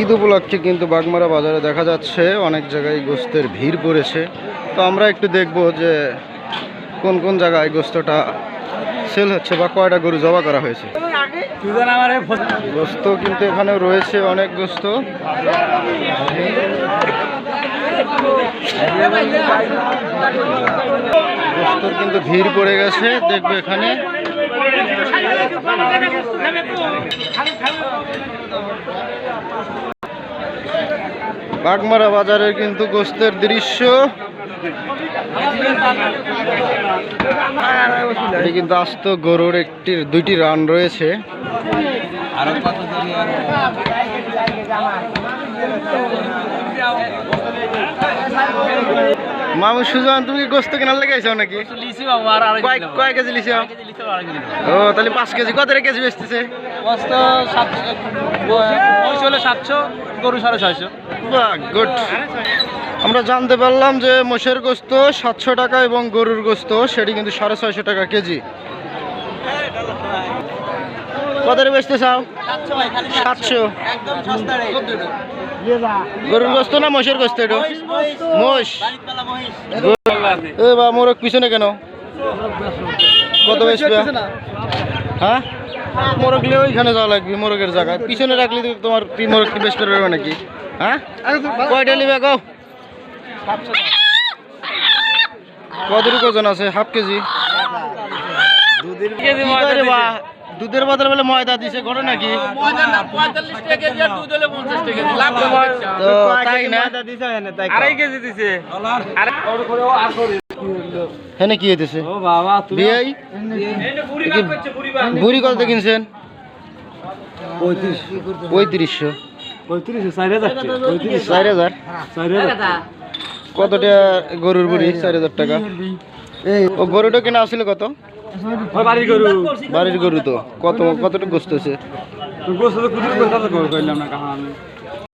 ঈদ উপলক্ষে কিন্তু বাগমারা বাজারে দেখা যাচ্ছে, অনেক জায়গায় গোস্তের ভিড় পড়েছে। তো আমরা একটু দেখব যে কোন কোন জায়গায় গোস্তটা সেল হচ্ছে বা কয়টা গরু জবা করা হয়েছে। গোস্ত কিন্তু এখানে রয়েছে অনেক গোস্ত। গোস্তর কিন্তু ভিড় পড়ে গেছে, দেখবে এখানে। বাগমারা বাজারের কিন্তু গোস্তের দৃশ্য। কিন্তু আস্ত গরুর একটি দুইটি রান রয়েছে। মামু সুজন তুমি কি গোস্ত কেনার লেগে আইছো নাকি? কয় কেজি লিছো ও তাহলে পাঁচ কেজি। কত কেজি বেচতেছে? সাতশো গরু সাড়ে ছয়শো। গুড। আমরা জানতে পারলাম যে মোষের গোস্ত সাতশো টাকা এবং গরুর গোস্ত সেটি কিন্তু সাড়ে ছয়শো টাকা কেজি। কত বেচতে চাও? সাতশো। গরুর গোস্ত না মোষের গোস্ত এটা? মোষ এ বা মোরগ পিছনে কেন? কত বেচবে? হ্যাঁ? মোরগ নিয়ে ওইখানে যাওয়া লাগবে মোরগের জায়গায়। পিছনে রাখলে তোমার মোরগ কি বেশ পারবে নাকি? হ্যাঁ? কয়টা নিবে গো কদর ওজন আছে? Half KG? কেজি দুধের বদলে বলে ময়দা দিছে ঘরে নাকি? তো তাই না? আড়াই কেজি দিছে। হেনে কি হইতেছে? ও বুড়ি কত কিনছেন? পঁয়ত্রিশশো। চার হাজার। কত টাকা গরুর বুড়ি? চার হাজার টাকা। ও গরুটা কেনা আসছিল কত? বাড়ির গরু। বাড়ির গরু তো। কত কতটুকু গোস্ত আছে? গোস্ত তো কুটির কথা তো করলাম না কাহা আমি